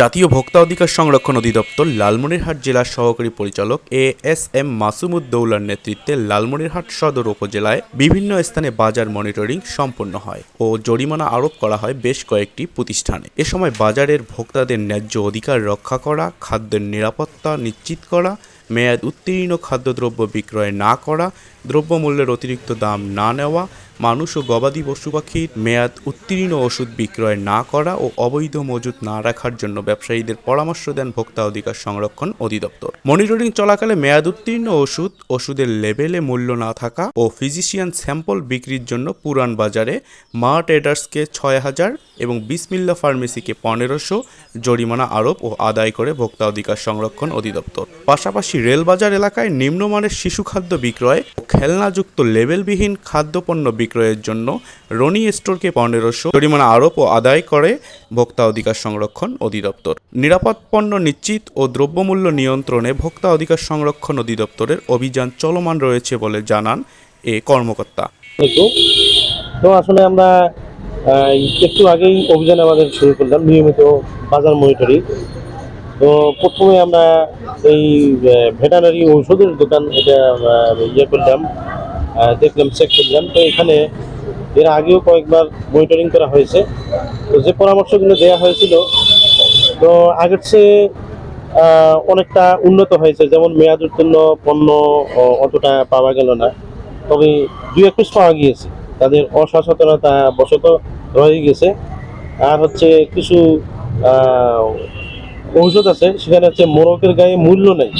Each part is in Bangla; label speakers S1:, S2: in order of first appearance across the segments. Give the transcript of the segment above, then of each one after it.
S1: জাতীয় ভোক্তা অধিকার সংরক্ষণ অধিদপ্তর লালমনিরহাট জেলার সহকারী পরিচালক এ এস এম মাসুমুদ্দৌলার নেতৃত্বে লালমনিরহাট সদর উপজেলায় বিভিন্ন স্থানে বাজার মনিটরিং সম্পন্ন হয় ও জরিমানা আরোপ করা হয় বেশ কয়েকটি প্রতিষ্ঠানে। এ সময় বাজারের ভোক্তাদের ন্যায্য অধিকার রক্ষা করা, খাদ্যের নিরাপত্তা নিশ্চিত করা মেয়াদ উত্তীর্ণ খাদ্যদ্রব্য বিক্রয় না করা, দ্রব্যমূল্যের অতিরিক্ত দাম না নেওয়া, মানুষ ও গবাদি পশু পাখির মেয়াদ উত্তীর্ণ ওষুধ বিক্রয় না করা ও অবৈধ মজুত না রাখার জন্য ব্যবসায়ীদের পরামর্শ দেন ভোক্তা অধিকার সংরক্ষণ অধিদপ্তর। মনিটরিং চলাকালে মেয়াদ উত্তীর্ণ ওষুধ, ওষুধের লেবেলে মূল্য না থাকা ও ফিজিশিয়ান স্যাম্পল বিক্রির জন্য পুরান বাজারে মা ট্রেডার্সকে ছয় হাজার এবং বিসমিল্লা ফার্মেসিকে পনেরোশো জরিমানা আরোপ ও আদায় করে ভোক্তা অধিকার সংরক্ষণ অধিদপ্তর। পাশাপাশি রেলবাজার এলাকায় নিম্নমানের শিশু খাদ্য বিক্রয় ও খেলনাযুক্ত লেবেলবিহীন খাদ্যপণ্য বিক্রয়ের জন্য রনি স্টোরকে পনেরোশো জরিমানা আরোপ ও আদায় করে ভোক্তা অধিকার সংরক্ষণ অধিদপ্তর। নিরাপদ পণ্য নিশ্চিত ও দ্রব্যমূল্য নিয়ন্ত্রণে ভোক্তা অধিকার সংরক্ষণ অধিদপ্তরের অভিযান চলমান রয়েছে বলে জানান এ কর্মকর্তা।
S2: তো আসলে আমরা একটু আগেই অভিযান আমাদের শুরু করলাম, নিয়মিত বাজার মনিটরিং। তো প্রথমে আমরা এই ভেটানারি ঔষধের দোকান এটা ইয়ে করলাম দেখলাম চেক করলাম। তো এখানে এর আগেও কয়েকবার মনিটরিং করা হয়েছে। তো যে পরামর্শগুলো দেওয়া হয়েছিল, তো আগের চেয়ে অনেকটা উন্নত হয়েছে। যেমন মেয়াদ উত্তীর্ণ পণ্য অতটা পাওয়া গেল না। তবে দুই এক পিস পাওয়া গিয়েছে। তাদের অসচেতনতা বশত রয়ে গেছে। আর হচ্ছে কিছু ঔষধ আছে, সেখানে হচ্ছে মোরকের গায়ে মূল্য নেই।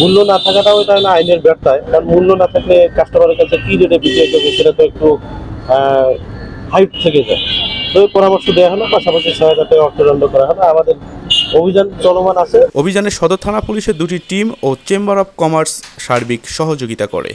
S2: মূল্য না থাকাটাও এটা না আইনের ব্যর্থায় কারণ মূল্য না থাকলে কাস্টমারের কাছে কি রেটে বিক্রি করবে, সেটা তো একটু হাইট থেকে যায়। তো পরামর্শ দেওয়া হলো, পাশাপাশি ছয় হাজার অর্থদণ্ড করা হলো। আমাদের অভিযান চলমান আছে।
S1: অভিযানে সদর থানা পুলিশের দুটি টিম ও চেম্বার অব কমার্স সার্বিক সহযোগিতা করে।